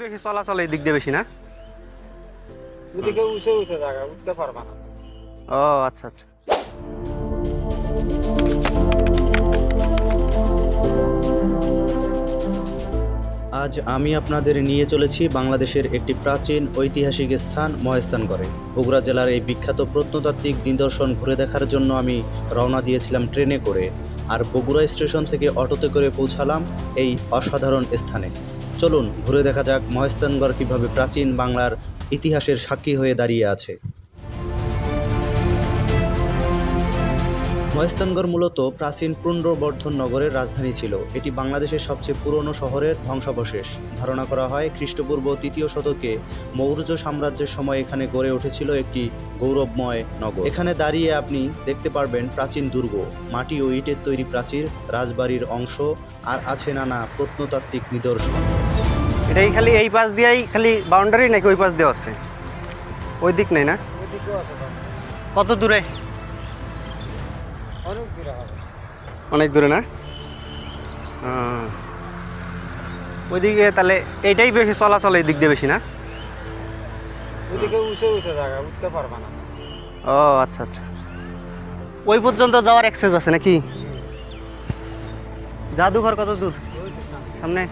বেশি চলাচল এই দিক দিয়ে বেশি না? ওদিকে উঁচু উঁচু জায়গা উঠতে পারবা না। ও আচ্ছা আচ্ছা। আজ আমি আপনাদের নিয়ে চলেছি বাংলাদেশের একটি প্রাচীন ঐতিহাসিক স্থান মহেস্থানগড়ে বগুড়া জেলার এই বিখ্যাত প্রত্নতাত্ত্বিক নিদর্শন ঘুরে দেখার জন্য আমি রওনা দিয়েছিলাম ট্রেনে করে। আর বগুড়া স্টেশন থেকে অটোতে করে পৌঁছালাম এই অসাধারণ স্থানে। চলুন ঘুরে দেখা যাক মহেস্তানগড় কীভাবে প্রাচীন বাংলার ইতিহাসের সাক্ষী হয়ে দাঁড়িয়ে আছে। মহেস্থানগড় মূলত প্রাচীন পুনর্বর্ধন নগরের রাজধানী ছিল। এটি বাংলাদেশের সবচেয়ে পুরনো শহরের ধ্বংসাবশেষ। ধারণা করা হয় খ্রিস্টপূর্ব তৃতীয় শতকে মৌর্য সাম্রাজ্যের সময় এখানে গড়ে উঠেছিল একটি গৌরবময় নগর। এখানে দাঁড়িয়ে আপনি দেখতে পারবেন প্রাচীন দুর্গ মাটি ও ইটের তৈরি প্রাচীর রাজবাড়ির অংশ আর আছে নানা প্রত্নতাত্ত্বিক নিদর্শন। এটাই খালি এই পাশ দিয়েই খালি বাউন্ডারি নাকি ওই পাশ দিয়ে আছে? ওই দিক নেই না? ওদিকেও আছে তো। কত দূরে? অনেক দূরে না? ওইদিকে তাহলে এইটাই বেশি চলাচল এই দিক দিয়ে বেশি না? ওদিকে উঁচু উঁচু জায়গা উঠতে পারবা না। ও আচ্ছা আচ্ছা। ওই পর্যন্ত যাওয়ার অ্যাক্সেস আছে নাকি? জাদুঘর কত দূর? সামনে।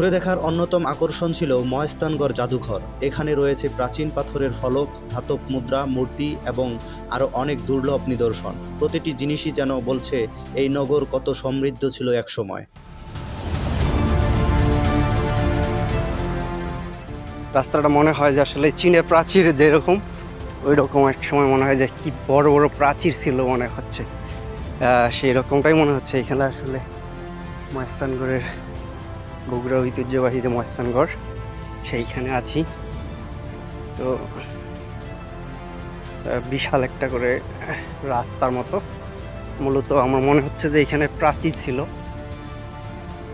ঘুরে দেখার অন্যতম আকর্ষণ ছিল মহেস্তানগড় জাদুঘর। এখানে রয়েছে প্রাচীন পাথরের ফলক, ধাতব মুদ্রা, মূর্তি এবং আরও অনেক দুর্লভ নিদর্শন। প্রতিটি জিনিসই যেন বলছে, এই নগর কত সমৃদ্ধ ছিল একসময়। রাস্তাটা মনে হয় যে আসলে চীনের প্রাচীর যেরকম ওই রকম এক সময় মনে হয় যে কি বড় বড় প্রাচীর ছিল মনে হচ্ছে। সেই রকমটাই মনে হচ্ছে এখানে আসলে মহেস্তানগড়ের বগুড়া ঐতিহ্যবাহী যে মহেস্তানগড় সেইখানে আছি। তো বিশাল একটা করে রাস্তার মতো। মূলত আমার মনে হচ্ছে যে এখানে প্রাচীর ছিল।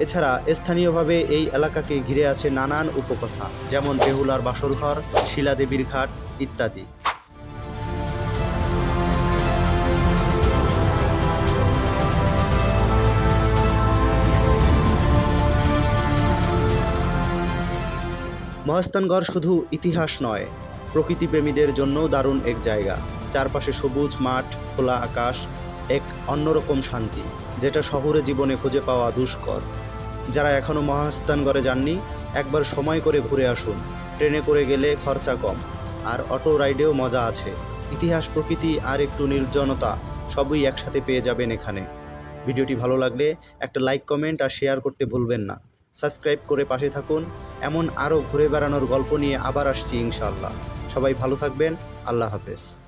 এছাড়া স্থানীয়ভাবে এই এলাকাকে ঘিরে আছে নানান উপকথা, যেমন বেহুলার বাসরঘর, শিলাদেবীর ঘাট ইত্যাদি। মহাস্থানগড় শুধু ইতিহাস নয়, প্রকৃতিপ্রেমীদের জন্যও দারুণ এক জায়গা। চারপাশে সবুজ, মাঠ, খোলা আকাশ, এক অন্যরকম শান্তি, যেটা শহরে জীবনে খুঁজে পাওয়া দুষ্কর। যারা এখনও মহাস্থানগড়ে যাননি, একবার সময় করে ঘুরে আসুন। ট্রেনে করে গেলে খরচা কম, আর অটো রাইডেও মজা আছে। ইতিহাস, প্রকৃতি, আর একটু নির্জনতা, সবই একসাথে পেয়ে যাবেন এখানে। ভিডিওটি ভালো লাগলে একটা লাইক, কমেন্ট, আর শেয়ার করতে ভুলবেন না। সাবস্ক্রাইব করে পাশে থাকুন। এমন আরও ঘুরে বেড়ানোর গল্প নিয়ে আবার আসছি ইনশাআল্লাহ। সবাই ভালো থাকবেন। আল্লাহ হাফেজ।